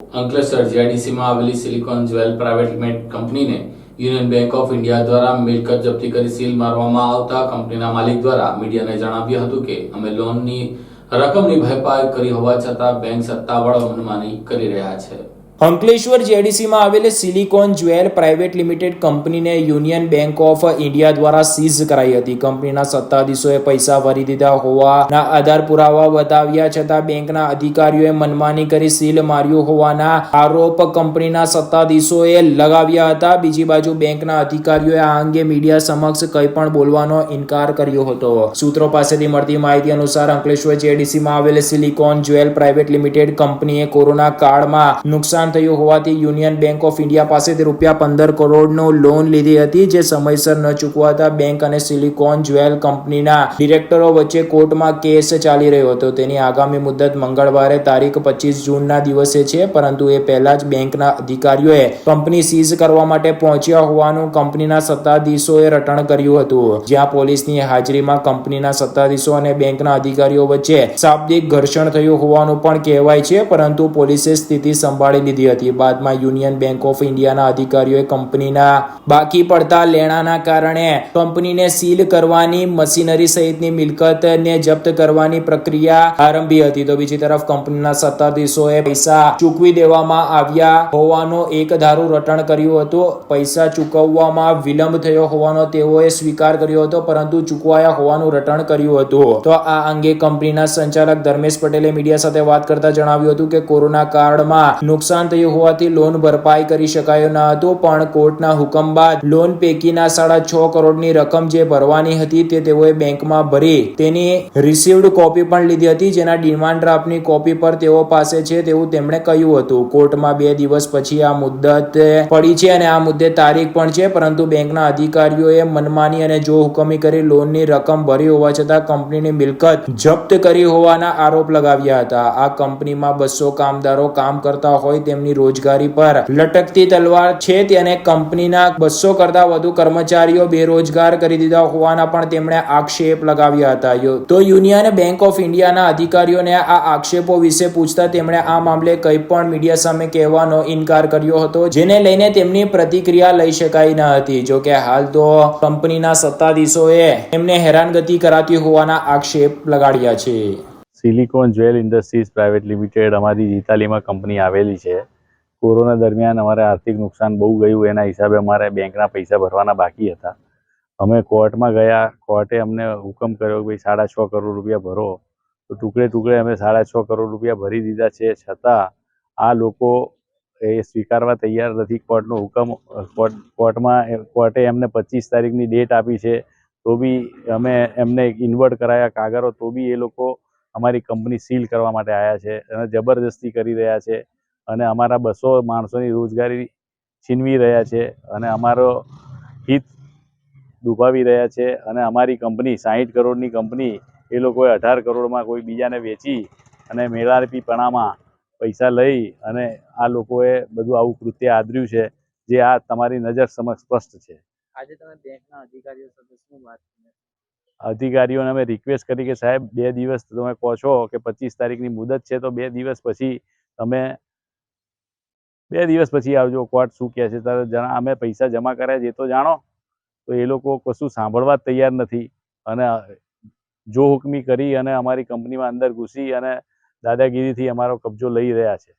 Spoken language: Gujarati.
અંકલેશ્વર જીઆઈડીસીમાં આવેલી સિલિકોન જ્વેલ પ્રાઇવેટ લિમિટેડ કંપનીને યુનિયન બેંક ઓફ ઇન્ડિયા દ્વારા મિલકત જપ્તી કરી સીલ મારવામાં આવતા કંપનીના માલિક દ્વારા મીડિયાને જણાવ્યું હતું કે અમે લોનની રકમની ભરપાઈ કરી હોવા છતાં બેંક સત્તાવાળો મનમાની કરી રહ્યા છે. અંકલેશ્વર જેડીસીમાં આવેલ સિલિકોન જ્વેલ પ્રાઇવેટ લિમિટેડ કંપનીને યુનિયન બેંક ઓફ ઇન્ડિયા દ્વારા સીઝ કરાઈ હતી. કંપનીના સત્તાધીશોએ પૈસા ભરી દીધા હોવાના આધાર પુરાવા બતાવ્યા છતાં બેંકના અધિકારીઓએ મનમાની કરી સીલ માર્યું હોવાના આરોપ કંપનીના સત્તાધીશોએ લગાવ્યા હતા. બીજી બાજુ બેંકના અધિકારીઓએ આ અંગે મીડિયા સમક્ષ કંઈ પણ બોલવાનો ઇનકાર કર્યો હતો. સૂત્રો પાસેથી મળતી માહિતી અનુસાર અંકલેશ્વર જેડીસીમાં આવેલ સિલિકોન જ્વેલ પ્રાઇવેટ લિમિટેડ કંપનીએ કોરોના કાળમાં નુકસાન થયું હોવાથી યુનિયન બેંક ઓફ ઇન્ડિયા પાસેથી રૂપિયા પંદર કરોડનો લોન લીધી હતી, જે સમયસર ન ચૂકવાતા બેંક અને સિલિકોન જ્વેલ કંપનીના ડિરેક્ટરો વચ્ચે કોર્ટમાં કેસ ચાલી રહ્યો હતો. તેની આગામી મુદત મંગળવારે તારીખ પચીસ જૂનના દિવસે છે, પરંતુ એ પહેલા જ બેંકના અધિકારીઓએ કંપની સીઝ કરવા માટે પહોંચ્યા હોવાનું કંપનીના સત્તાધીશોએ રટણ કર્યું હતું. જ્યાં પોલીસની હાજરીમાં કંપનીના સત્તાધીશો અને બેંકના અધિકારીઓ વચ્ચે શાબ્દિક ઘર્ષણ થયું હોવાનું પણ કહેવાય છે, પરંતુ પોલીસે સ્થિતિ સંભાળી લીધી હતી. બાદમાં યુનિયન બેંક ઓફ ઇન્ડિયાના અધિકારીઓએ કંપનીના બાકી પડતા લેણાના કારણે કંપનીને સીલ કરવાની મશીનરી સહિતની મિલકતને જપ્ત કરવાની પ્રક્રિયા આરંભી હતી. તો બીજી તરફ કંપનીના સત્તાધીશોએ પૈસા ચૂકવી દેવામાં આવ્યા હોવાનો એક ધારું રટણ કર્યું હતું. પૈસા ચૂકવવામાં વિલંબ થયો હોવાનો તેઓએ સ્વીકાર કર્યો હતો, પરંતુ ચૂકવાયા હોવાનું રટણ કર્યું હતું. તો આ અંગે કંપનીના સંચાલક ધર્મેશ પટેલે મીડિયા સાથે વાત કરતા જણાવ્યું હતું કે કોરોના કાળમાં નુકસાન થયું હોવાથી લોન ભરપાઈ કરી શકાયો ન હતો, પણ કોર્ટના હુકમ બાદ લોન પૈકીના સાડા છ કરોડની રકમ જે ભરવાની હતી તે તેઓએ બેંકમાં ભરી. તેની રિસીવડ કોપી પણ લીધી હતી, જેના ડિમાન્ડ ડ્રાફ્ટની કોપી પર તેઓ પાસે છે તેવું તેમણે કહ્યું હતું. કોર્ટમાં બે દિવસ પછી આ મુદ્દત પડી છે અને આ મુદ્દે તારીખ પણ છે, પરંતુ બેંકના અધિકારીઓએ મનમાની અને જો હુકમી કરી લોનની રકમ ભરી હોવા છતાં કંપનીની મિલકત જપ્ત કરી હોવાના આરોપ લગાવ્યા હતા. આ કંપનીમાં બસો કામદારો કામ કરતા હોય તેમની રોજગારી પર લટકતી તલવાર છે તેને કંપનીના બસો કરતા વધુ કર્મચારીઓ બેરોજગાર કરી દીધા હોવાના પણ તેમણે આક્ષેપ લગાવ્યા હતા. તો યુનિયન બેંક ઓફ ઇન્ડિયાના અધિકારીઓને આ આક્ષેપો વિશે પૂછતા તેમણે આ મામલે કંઈ પણ મીડિયા સામે કહેવાનો ઇનકાર કર્યો હતો, જેને લઈને તેમની પ્રતિક્રિયા લઈ શકાઈ ન હતી. જો કે હાલ તો કંપનીના સત્તાધીશોએ એમને હેરાનગતિ કરાતી હોવાના આક્ષેપ લગાડ્યા છે. Silicon jewel industries private limited અમારી જીતાલીમાં કંપની આવેલી છે. કોરોના દરમિયાન અમારે આર્થિક નુકસાન બહુ ગયું, એના હિસાબે અમારે બેંકના પૈસા ભરવાના બાકી હતા. અમે કોર્ટમાં ગયા, કોર્ટે અમને હુકમ કર્યો કે ભાઈ સાડા છ કરોડ રૂપિયા ભરો. તો ટુકડે ટુકડે અમે સાડા છ કરોડ રૂપિયા ભરી દીધા છે. છતાં આ લોકો એ સ્વીકારવા તૈયાર નથી. કોર્ટનો હુકમ, કોર્ટ, કોર્ટમાં કોર્ટે એમને પચીસ તારીખની ડેટ આપી છે. તો બી અમે એમને ઇન્વર્ટ કરાયા કાગળો, તો બી એ લોકો અમારી કંપની સીલ કરવા માટે આવ્યા છે અને જબરજસ્તી કરી રહ્યા છે અને અમારા બસો માણસોની રોજગારી છીનવી રહ્યા છે અને અમારો હિત દુભાવી રહ્યા છે અને અમારી કંપની સાહીઠ કરોડની કંપની એ લોકોએ અઢાર કરોડમાં કોઈ બીજાને વેચી અને મેળાપીપણામાં પૈસા લઈ અને આ લોકોએ બધું આવું કૃત્ય આદર્યું છે જે આ તમારી નજર સમક્ષ સ્પષ્ટ છે. આજે તમે બેંકના અધિકારીઓ સાથે શું વાત અધિકારીઓને અમે રિક્વેસ્ટ કરી કે, સાહેબ, બે દિવસ તમે કહો છો કે પચીસ તારીખની મુદત છે, તો બે દિવસ પછી તમે બે દિવસ પછી આવજો. કોર્ટ શું કહે છે? તારે અમે પૈસા જમા કર્યા છે તો જાણો. તો એ લોકો કશું સાંભળવા તૈયાર નથી. અને જો હુકમી કરી અને અમારી કંપનીમાં અંદર ઘૂસી અને દાદાગીરીથી અમારો કબજો લઈ રહ્યા છે.